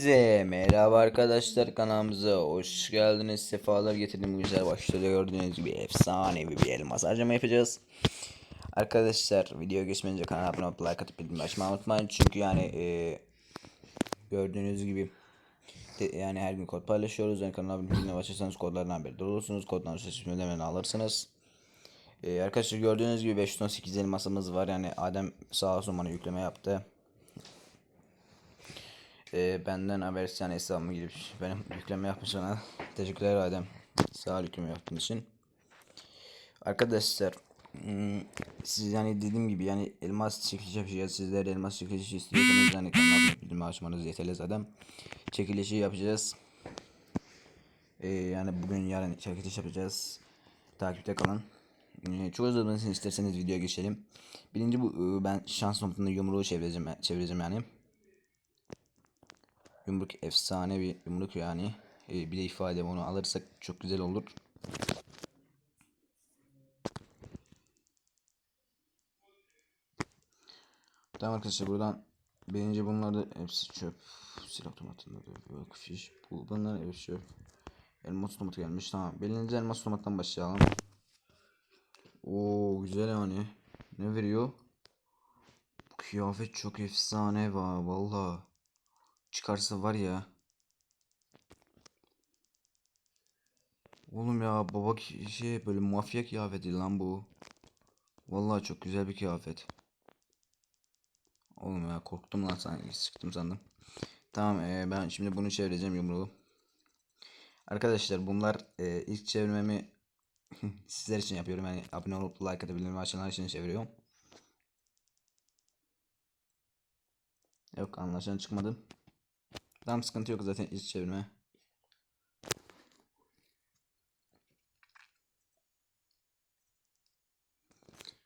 Hepinize merhaba arkadaşlar kanalımıza hoş geldiniz. Sefalar getirdim güzel başladı gördüğünüz gibi efsanevi bir elmas harcama yapacağız. Arkadaşlar video geçmeden önce kanala abone olup like atıp bildirim açmayı unutmayın. Çünkü yani e, gördüğünüz gibi de- yani her gün kod paylaşıyoruz. Yani kanala abone olmayı başlarsanız kodlardan haberdar olursunuz. Koddan sesimi hemen alırsınız. E, arkadaşlar gördüğünüz gibi 518 elmasımız var. Yani Adem sağ olsun bana yükleme yaptı. Ee, benden habersiz yani hesabıma girip benim yükleme yapmış ona. Teşekkürler Adem. Sağ ol yükleme yaptığın için. Arkadaşlar hmm, siz yani dediğim gibi yani elmas çekiliş yapacağız. Sizler elmas çekilişi istiyorsanız yani kanalımı bildirme açmanız yeterli zaten. Çekilişi yapacağız. Ee, yani bugün yarın çekiliş yapacağız. Takipte kalın. Ee, çok için isterseniz videoya geçelim. Birinci bu e, ben şans noktasında yumruğu çevireceğim, çevireceğim yani. Yumruk efsane bir yumruk yani. Ee, bir de ifade onu alırsak çok güzel olur. Tamam arkadaşlar buradan birinci bunlar da hepsi çöp. Silah otomatında da yok fiş. Bu bunlar hepsi çöp. Elmas otomatı gelmiş tamam. Birinci elmas otomattan başlayalım. Oo güzel yani. Ne veriyor? Bu kıyafet çok efsane va vallahi. Çıkarsa var ya. Oğlum ya baba şey böyle mafya kıyafeti lan bu. Vallahi çok güzel bir kıyafet. Oğlum ya korktum lan sanki sıktım sandım. Tamam e, ben şimdi bunu çevireceğim yumruğu. Arkadaşlar bunlar e, ilk çevirmemi sizler için yapıyorum. Yani abone olup like atabilirim açanlar için çeviriyorum. Yok anlaşılan çıkmadı. Tamam sıkıntı yok zaten ilk çevirme.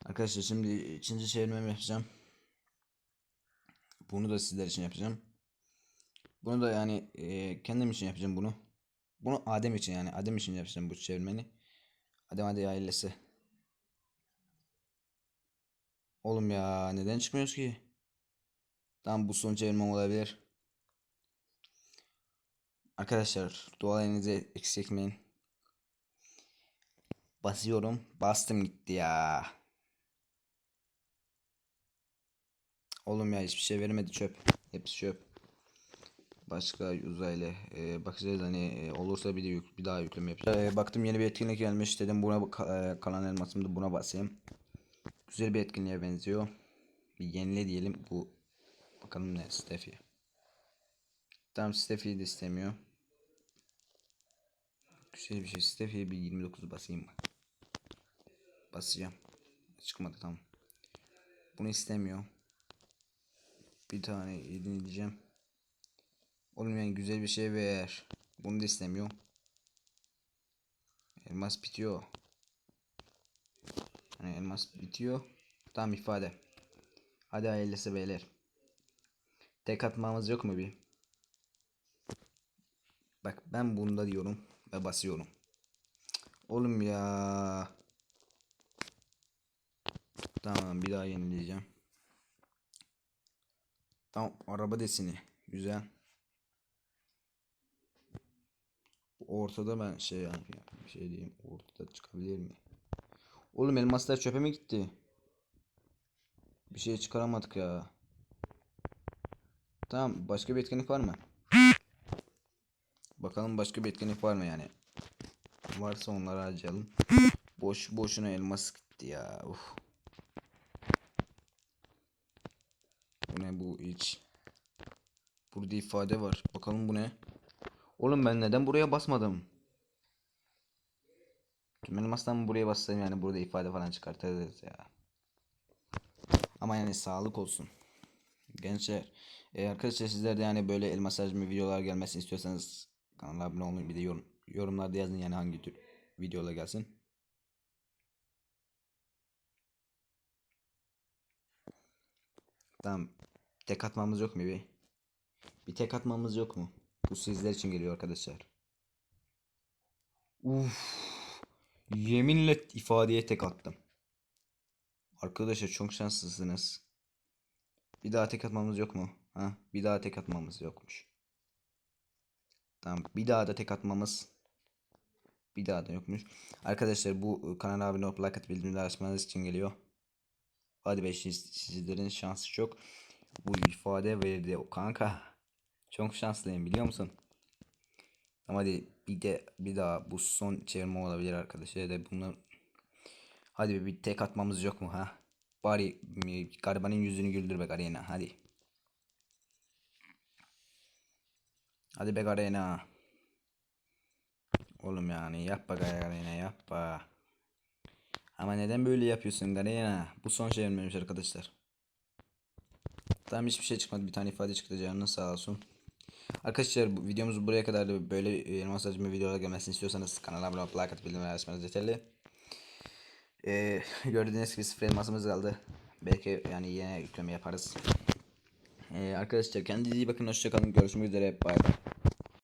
Arkadaşlar şimdi ikinci çevirmemi yapacağım. Bunu da sizler için yapacağım. Bunu da yani e, kendim için yapacağım bunu. Bunu Adem için yani Adem için yapacağım bu çevirmeni. Adem hadi ailesi. Oğlum ya neden çıkmıyoruz ki? Tamam bu son çevirmem olabilir. Arkadaşlar dualarınızı eksik etmeyin. Basıyorum. Bastım gitti ya. Oğlum ya hiçbir şey vermedi çöp. Hepsi çöp. Başka uzaylı e, bakacağız hani e, olursa bir de yük, bir daha yükleme yapacağız. E, baktım yeni bir etkinlik gelmiş dedim buna e, kalan elmasımda buna basayım. Güzel bir etkinliğe benziyor. Bir yenile diyelim bu bakalım ne Steffi. Tamam Steffi'yi de istemiyor. Güzel bir şey Steffi'ye bir 29 basayım mı? Basacağım. Çıkmadı tamam. Bunu istemiyor. Bir tane yenileyeceğim. Oğlum yani güzel bir şey ver. Bunu da istemiyor. Elmas bitiyor. Hani elmas bitiyor. Tamam ifade. Hadi hayırlısı beyler. Tek atmamız yok mu bir? Bak ben bunda diyorum basıyorum. Oğlum ya. Tamam bir daha yenileyeceğim. Tamam araba desini. Güzel. Ortada ben şey bir şey diyeyim. Ortada çıkabilir mi? Oğlum elmaslar çöpe mi gitti? Bir şey çıkaramadık ya. Tamam başka bir etkinlik var mı? Bakalım başka bir etkinlik var mı yani? Varsa onları harcayalım. Boş boşuna elmas gitti ya. Uf. Bu ne bu hiç? Burada ifade var. Bakalım bu ne? Oğlum ben neden buraya basmadım? Tüm elmastan buraya bassaydım yani burada ifade falan çıkartırız ya. Ama yani sağlık olsun. Gençler. E, arkadaşlar sizler de yani böyle elmas harcama videolar gelmesini istiyorsanız kanala abone olmayı bir de yorum, yorumlarda yazın yani hangi tür videolar gelsin. Tamam. Tek atmamız yok mu bir? Bir tek atmamız yok mu? Bu sizler için geliyor arkadaşlar. Uf. Yeminle ifadeye tek attım. Arkadaşlar çok şanslısınız. Bir daha tek atmamız yok mu? Ha? Bir daha tek atmamız yokmuş. Tamam. Bir daha da tek atmamız. Bir daha da yokmuş. Arkadaşlar bu e, kanala abone olup like atıp bildirimleri açmanız için geliyor. Hadi be siz, sizlerin şansı çok. Bu ifade verdi o kanka. Çok şanslıyım biliyor musun? Ama hadi bir de bir daha bu son çevirme olabilir arkadaşlar. Da bunu hadi bir, tek atmamız yok mu ha? Bari garibanın yüzünü güldür be Garena hadi. Hadi be Garena. Oğlum yani yapma Garena yapma. Ama neden böyle yapıyorsun Garena? Bu son çevirmemiş arkadaşlar. Tamam hiçbir şey çıkmadı. Bir tane ifade çıktı canınız sağ olsun. Arkadaşlar bu videomuz buraya kadar da böyle e, elmas açma videolar gelmesini istiyorsanız kanala abone olup like atıp bildirimleri açmanız yeterli. Ee, gördüğünüz gibi sıfır elmasımız kaldı. Belki yani yine yükleme yaparız. Ee, arkadaşlar kendinize iyi bakın. Hoşçakalın. Görüşmek üzere. Bay bay.